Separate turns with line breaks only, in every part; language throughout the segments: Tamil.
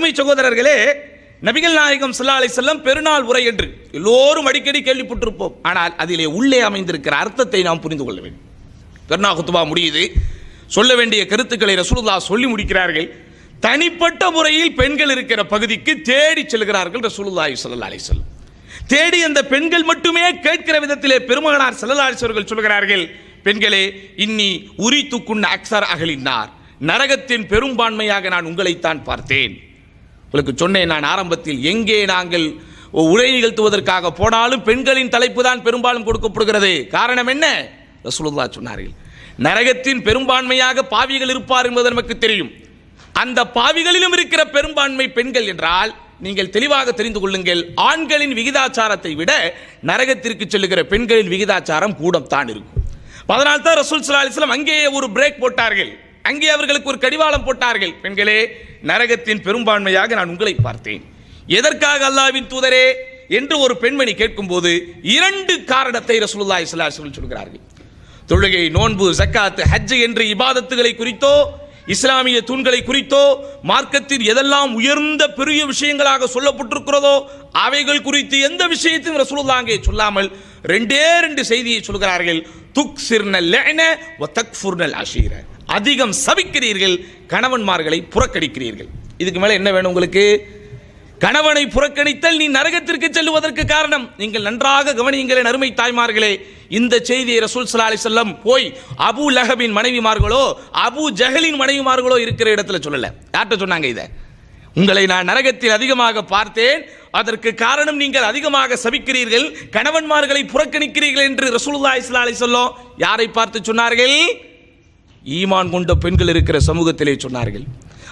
அருமை சகோதரர்களே நபிகள் நாயகம் சல்லா அலைஹி செல்லம் பெருநாள் உரை என்று எல்லோரும் அடிக்கடி கேள்விப்பட்டிருப்போம். ஆனால் அதிலே உள்ளே அமைந்திருக்கிற அர்த்தத்தை நாம் புரிந்து கொள்ள வேண்டும். பெருநா குத்துபா முடியுது. சொல்ல வேண்டிய கருத்துக்களை ரசூலுல்லா சொல்லி முடிக்கிறார்கள். தனிப்பட்ட முறையில் பெண்கள் இருக்கிற பகுதிக்கு தேடி செல்கிறார்கள் ரசூலுல்லாஹி சல்லா அலைஹி செல்லம் தேடி அந்த பெண்கள் மட்டுமே கேட்கிற விதத்திலே பெருமகனார் ஸல்லல்லாஹு அலைஹி சொல்கிறார்கள் பெண்களே இன்னி உரி துக்குன் அக்சர் அகலினார் நரகத்தின் பெரும்பான்மையாக நான் உங்களைத்தான் பார்த்தேன். உங்களுக்கு சொன்னேன் நான் ஆரம்பத்தில் எங்கே நாங்கள் உரை நிகழ்த்துவதற்காக போனாலும் பெண்களின் தலைப்பு தான் பெரும்பாலும் கொடுக்கப்படுகிறது. காரணம் என்ன? ரசூலுல்லா சொன்னார்கள் நரகத்தின் பெரும்பான்மையாக பாவிகள் இருப்பார் என்பது நமக்கு தெரியும். அந்த பாவிகளிலும் இருக்கிற பெரும்பான்மை பெண்கள் என்றால் நீங்கள் தெளிவாக தெரிந்து கொள்ளுங்கள் ஆண்களின் விகிதாச்சாரத்தை விட நரகத்திற்கு செல்லுகிற பெண்களின் விகிதாச்சாரம் கூடத்தான் இருக்கும். அதனால் தான் ரசூல் ஸல்லல்லாஹு அலைஹி அங்கேயே ஒரு பிரேக் போட்டார்கள். அங்கே அவர்களுக்கு ஒரு கடிவாளம் போட்டார்கள். பெண்களே நரகத்தின் பெரும்பான்மையாக நான் உங்களை பார்த்தேன். எதற்காக அல்லாவின் தூதரே என்று ஒரு பெண்மணி கேட்கும்போது இரண்டு காரணத்தை ரசூலுல்லாஹி ஸல்லல்லாஹு சொல்கிறார்கள். தொழுகை நோன்பு ஜக்காத்து ஹஜ் என்று இபாதத்துகளை குறித்தோ இஸ்லாமிய தூண்களை குறித்தோ மார்க்கத்தில் எதெல்லாம் உயர்ந்த பெரிய விஷயங்களாக சொல்லப்பட்டிருக்கிறதோ அவைகள் குறித்து எந்த விஷயத்தையும் ரசூலுல்லாஹ் அங்கே சொல்லாமல் ரெண்டே ரெண்டு செய்தியை சொல்கிறார்கள். துக் சிர்னல் ஒ தக் ஃபுர்னல் அஷீர. அதிகம் சபிக்கிறீர்கள் கணவன்மார்களை புறக்கணிக்கிறீர்கள். இதுக்கு மேலே என்ன வேணும் உங்களுக்கு? கணவனை புறக்கணித்தல் நீ நரகத்திற்கு செல்லுவதற்கு காரணம். நீங்கள் நன்றாக கவனியுங்களே அருமை தாய்மார்களே. இந்த செய்தியை ரசூல் சலா அலி வஸல்லம் போய் அபு லஹபின் மனைவிமார்களோ அபு ஜஹலின் மனைவிமார்களோ இருக்கிற இடத்துல சொல்லலை. யார்கிட்ட சொன்னாங்க இதை? உங்களை நான் நரகத்தில் அதிகமாக பார்த்தேன். அதற்கு காரணம் நீங்கள் அதிகமாக சபிக்கிறீர்கள் கணவன்மார்களை புறக்கணிக்கிறீர்கள் என்று ரசூலுல்லாஹி இஸ்லா அலி சொல்லும் யாரை பார்த்து சொன்னார்கள்? ஈமான் கொண்ட பெண்கள் இருக்கிற சமூகத்திலே சொன்னார்கள்.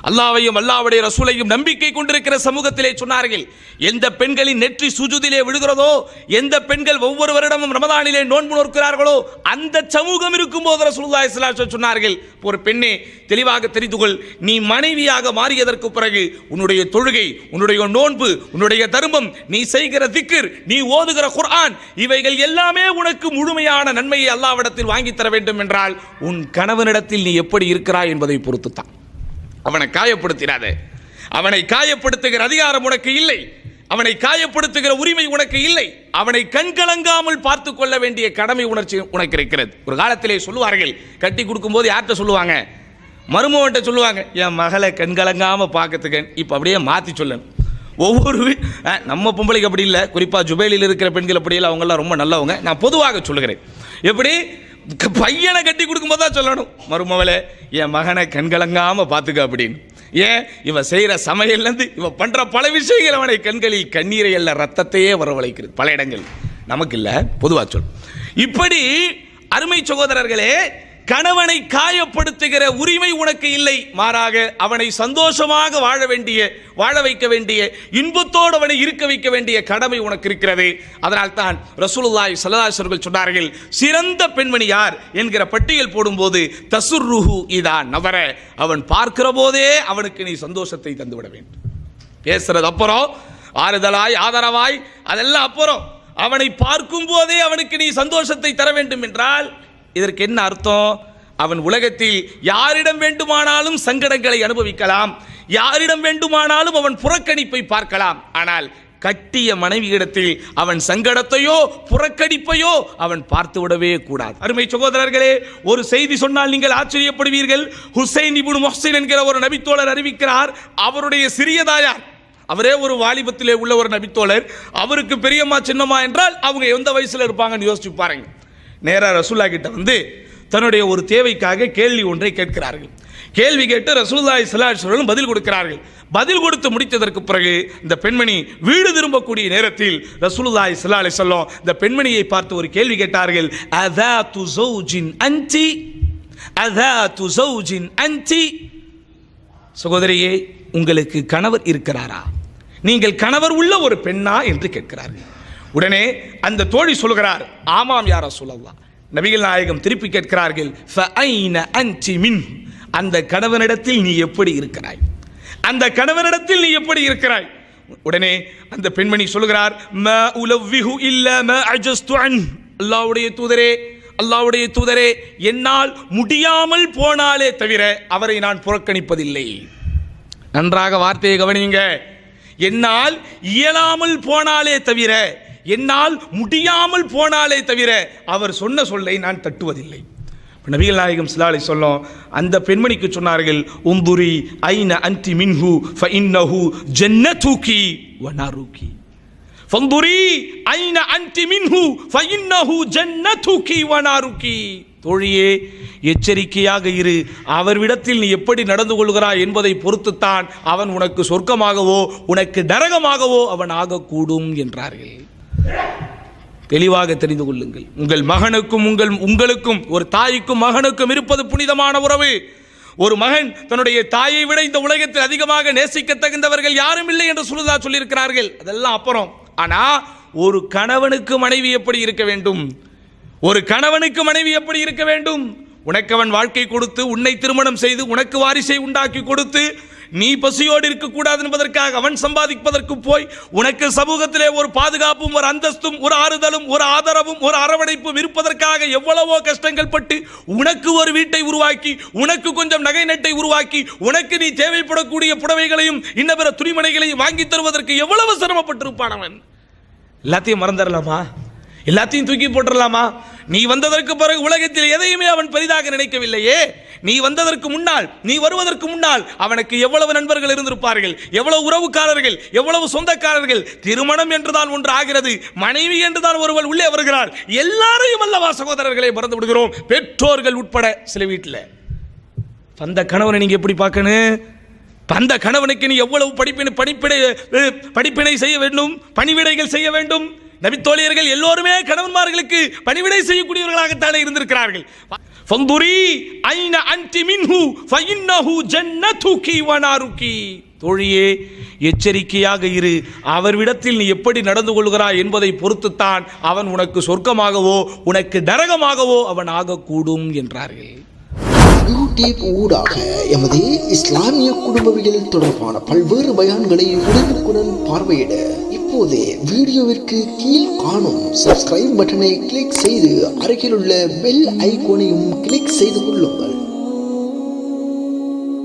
அல்லாவையும் அல்லாவுடைய ரசூலையும் நம்பிக்கை கொண்டிருக்கிற சமூகத்திலே சொன்னார்கள் எந்த பெண்களின் நெற்றி சுஜுதிலே விழுகிறதோ எந்த பெண்கள் ஒவ்வொரு வருடமும் ரமதானிலே நோன்பு நோக்கிறார்களோ அந்த சமூகம் இருக்கும்போது போது ஸல்லல்லாஹு இஸ்லாம் சொன்னார்கள் ஒரு பெண்ணே தெளிவாக தெரிந்து கொள் நீ மனைவியாக மாறியதற்கு பிறகு உன்னுடைய தொழுகை உன்னுடைய நோன்பு உன்னுடைய தர்மம் நீ செய்கிற திக்கர் நீ ஓதுகிற குர்ஆன் இவைகள் எல்லாமே உனக்கு முழுமையான நன்மையை அல்லாவிடத்தில் வாங்கித் தர வேண்டும் என்றால் உன் கணவனிடத்தில் நீ எப்படி இருக்கிறாய் என்பதை பொறுத்து தான் அவனை காயப்படுத்தினாத அவனை காயப்படுத்துகிற அதிகாரம் உனக்கு இல்லை. அவனை காயப்படுத்துகிற உரிமை உனக்கு இல்லை. அவனை கண்கலங்காமல் பார்த்து கொள்ள வேண்டிய கடமை உணர்ச்சி உனக்கு இருக்கிறது. ஒரு காலத்திலே சொல்லுவார்கள் கட்டி கொடுக்கும்போது யார்கிட்ட சொல்லுவாங்க? மருமவன்ட்ட சொல்லுவாங்க என் மகளை கண்கலங்காமல் பார்க்கறதுக்கு இப்போ அப்படியே மாற்றி சொல்லணும். ஒவ்வொரு நம்ம பொம்பளைக்கு அப்படி இல்லை. குறிப்பாக ஜுபேலியில் இருக்கிற பெண்கள் அப்படி இல்லை. அவங்கெல்லாம் ரொம்ப நல்லவங்க. நான் பொதுவாக சொல்லுகிறேன். எப்படி? பையனை கட்டி கொடுக்கும்போது தான் சொல்லணும். மருமவளே என் மகனை கண்கலங்காமல் பார்த்துக்க அப்படின்னு. ஏன்? இவன் செய்கிற சமையல்லேருந்து இவன் பண்ணுற பல விஷயங்கள் அவனை கண்களில் கண்ணீரை அல்ல ரத்தத்தையே வரவழைக்கிறது. பல இடங்கள். நமக்கு இல்லை பொதுவாக சொல். இப்படி அருமை சகோதரர்களே கணவனை காயப்படுத்துகிற உரிமை உனக்கு இல்லை. மாறாக அவனை சந்தோஷமாக வாழ வேண்டிய வாழ வைக்க வேண்டிய இன்பத்தோடு அவனை இருக்க வைக்க வேண்டிய கடமை உனக்கு இருக்கிறது. அதனால் தான் ரசூலுல்லாய் ஸல்லல்லாஹு சொன்னார்கள் சிறந்த பெண்மணி யார்? என்கிற பட்டியல் போடும்போது தசுர்ருஹு இதா நவர. அவன் பார்க்கிற போதே அவனுக்கு நீ சந்தோஷத்தை தந்துவிட வேண்டும். பேசுறது அப்புறம் ஆறுதலாய் ஆதரவாய் அதெல்லாம் அப்புறம். அவனை பார்க்கும் போதே அவனுக்கு நீ சந்தோஷத்தை தர வேண்டும் என்றால் இதற்கு என்ன அர்த்தம்? அவன் உலகத்தில் யாரிடம் வேண்டுமானாலும் சங்கடங்களை அனுபவிக்கலாம். யாரிடம் வேண்டுமானாலும் அவன் புறக்கணிப்பை பார்க்கலாம். ஆனால் கட்டிய மனைவியிடத்தில் அவன் சங்கடத்தையோ புறக்கணிப்பையோ அவன் பார்த்து விடவே கூடாது. அருமை சகோதரர்களே ஒரு செய்தி சொன்னால் நீங்கள் ஆச்சரியப்படுவீர்கள். ஹுசைன் இபுன் மொஹசின் என்கிற ஒரு நபித்தோழர் அறிவிக்கிறார் அவருடைய சிறியதாயார் அவரே ஒரு வாலிபத்திலே உள்ள ஒரு நபித்தோழர். அவருக்கு பெரியம்மா சின்னம்மா என்றால் அவங்க எந்த வயசுல இருப்பாங்கன்னு யோசிச்சு பாருங்கள் நேராக ரசூல்லா கிட்ட வந்து தன்னுடைய ஒரு தேவைக்காக கேள்வி ஒன்றை கேட்கிறார்கள். கேள்வி கேட்டு ரசூல்லாய் ஸல்லல்லாஹு பதில் கொடுக்கிறார்கள். பதில் கொடுத்து முடித்ததற்கு பிறகு இந்த பெண்மணி வீடு திரும்பக்கூடிய நேரத்தில் ரசூலுல்லாய் ஸல்லல்லாஹு அலி சொல்லம் இந்த பெண்மணியை பார்த்து ஒரு கேள்வி கேட்டார்கள். அதாத்து ஜௌஜின் அன்டி து சௌஜின் அஞ்சி சகோதரியே உங்களுக்கு கணவர் இருக்கிறாரா? நீங்கள் கணவர் உள்ள ஒரு பெண்ணா என்று கேட்கிறார்கள். உடனே அந்த தோழி சொல்கிறார் ஆமாம் யார சொல்லலாம் நபிகள் நாயகம் திருப்பி கேட்கிறார்கள் மின். அந்த கணவனிடத்தில் நீ எப்படி இருக்கிறாய்? அந்த கணவனிடத்தில் நீ எப்படி இருக்கிறாய்? உடனே அந்த பெண்மணி சொல்கிறார் "ம உலவ்விஹு இல்ல ம அஜஸ்து அன். அல்லாஹ்வுடைய தூதரே அல்லாவுடைய தூதரே என்னால் முடியாமல் போனாலே தவிர அவரை நான் புறக்கணிப்பதில்லை. நன்றாக வார்த்தையை கவனியுங்க. என்னால் இயலாமல் போனாலே தவிர என்னால் முடியாமல் போனாலே தவிர அவர் சொன்ன சொல்லை நான் தட்டுவதில்லை. நபிகள் நாயகம் சிலாலை சொல்லும் அந்த பெண்மணிக்கு சொன்னார்கள் உம்புரி ஐன அந்தி மின்ஹு ஃப இன்னஹு ஜென்ன தூக்கி நாருகி ஃபந்துரி ஐன அந்தி மின்ஹு ஃப இன்னஹு ஜென்ன தூக்கி வனாருக்கி தோழியே எச்சரிக்கையாக இரு. அவர்விடத்தில் நீ எப்படி நடந்து கொள்கிறாய் என்பதை பொறுத்துத்தான் அவன் உனக்கு சொர்க்கமாகவோ உனக்கு நரகமாகவோ அவன் ஆகக்கூடும் என்றார்கள். தெளிவாக தெரிந்து கொள்ளுங்கள். உங்கள் மகனுக்கும் உங்கள் உங்களுக்கும் ஒரு தாய்க்கும் மகனுக்கும் இருப்பது புனிதமான உறவு. ஒரு மகன் தன்னுடைய தாயை விட இந்த உலகத்தில் அதிகமாக நேசிக்க தகுந்தவர்கள் யாரும் இல்லை என்று சொல்லுதா சொல்லியிருக்கிறார்கள். அதெல்லாம் அப்புறம். ஆனால் ஒரு கணவனுக்கு மனைவி எப்படி இருக்க வேண்டும்? ஒரு கணவனுக்கு மனைவி எப்படி இருக்க வேண்டும்? உனக்கு அவன் வாழ்க்கை கொடுத்து உன்னை திருமணம் செய்து உனக்கு வாரிசை உண்டாக்கி கொடுத்து நீ பசியோடு இருக்கக்கூடாது என்பதற்காக அவன் சம்பாதிப்பதற்கு போய் உனக்கு சமூகத்திலே ஒரு பாதுகாப்பும் ஒரு அந்தஸ்தும் ஒரு ஆறுதலும் ஒரு ஆதரவும் ஒரு அரவணைப்பும் இருப்பதற்காக எவ்வளவோ கஷ்டங்கள் பட்டு உனக்கு ஒரு வீட்டை உருவாக்கி உனக்கு கொஞ்சம் நகை நட்டை உருவாக்கி உனக்கு நீ தேவைப்படக்கூடிய புடவைகளையும் இன்ன பிற துணிமணிகளையும் வாங்கி தருவதற்கு எவ்வளவு சிரமப்பட்டிருப்பான் அவன்? எல்லாத்தையும் மறந்துடலாமா? எல்லாத்தையும் தூக்கி போட்டுடலாமா? நீ வந்ததற்கு பிறகு உலகத்தில் எதையுமே அவன் பெரிதாக நினைக்கவில்லையே. நீ வந்ததற்கு முன்னால் நீ வருவதற்கு முன்னால் அவனுக்கு எவ்வளவு நண்பர்கள் இருந்திருப்பார்கள் எவ்வளவு உறவுக்காரர்கள் எவ்வளவு சொந்தக்காரர்கள். திருமணம் என்றுதான் ஒன்று ஆகிறது மனைவி என்றுதான் ஒருவள் உள்ளே வருகிறார் எல்லாரையும் அல்லவா சகோதரர்களை மறந்து விடுகிறோம். பெற்றோர்கள் உட்பட சில வீட்டில். வந்த கணவனை நீங்க எப்படி பார்க்கணும்? அந்த கணவனுக்கு நீ எவ்வளவு படிப்பினை படிப்பினை படிப்பினை செய்ய வேண்டும் பணிவிடைகள் செய்ய வேண்டும்? நபித்தோழியர்கள் எல்லோருமே கணவன்மார்களுக்கு பணிவிடை செய்யக்கூடியவர்களாகத்தானே இருந்திருக்கிறார்கள். ஃபந்துரி ஐன அன்டி மின்ஹு ஃபஇன்னஹு ஜன்னதுகி வனாருகி. தோழியே எச்சரிக்கையாக இரு. அவர்விடத்தில் நீ எப்படி நடந்து கொள்கிறாய் என்பதை பொறுத்துத்தான் அவன் உனக்கு சொர்க்கமாகவோ உனக்கு நரகமாகவோ அவன் ஆகக்கூடும் என்றார்கள்.
யூடியூப் ஊடாக எமது இஸ்லாமிய குடும்பவியல் தொடர்பான பல்வேறு பயான்களை உடனுக்குடன் பார்வையிட இப்போதே வீடியோவிற்கு கீழ் காணும் சப்ஸ்கிரைப் பட்டனை கிளிக் செய்து அருகிலுள்ள பெல் ஐகோனையும் கிளிக் செய்து கொள்ளுங்கள்.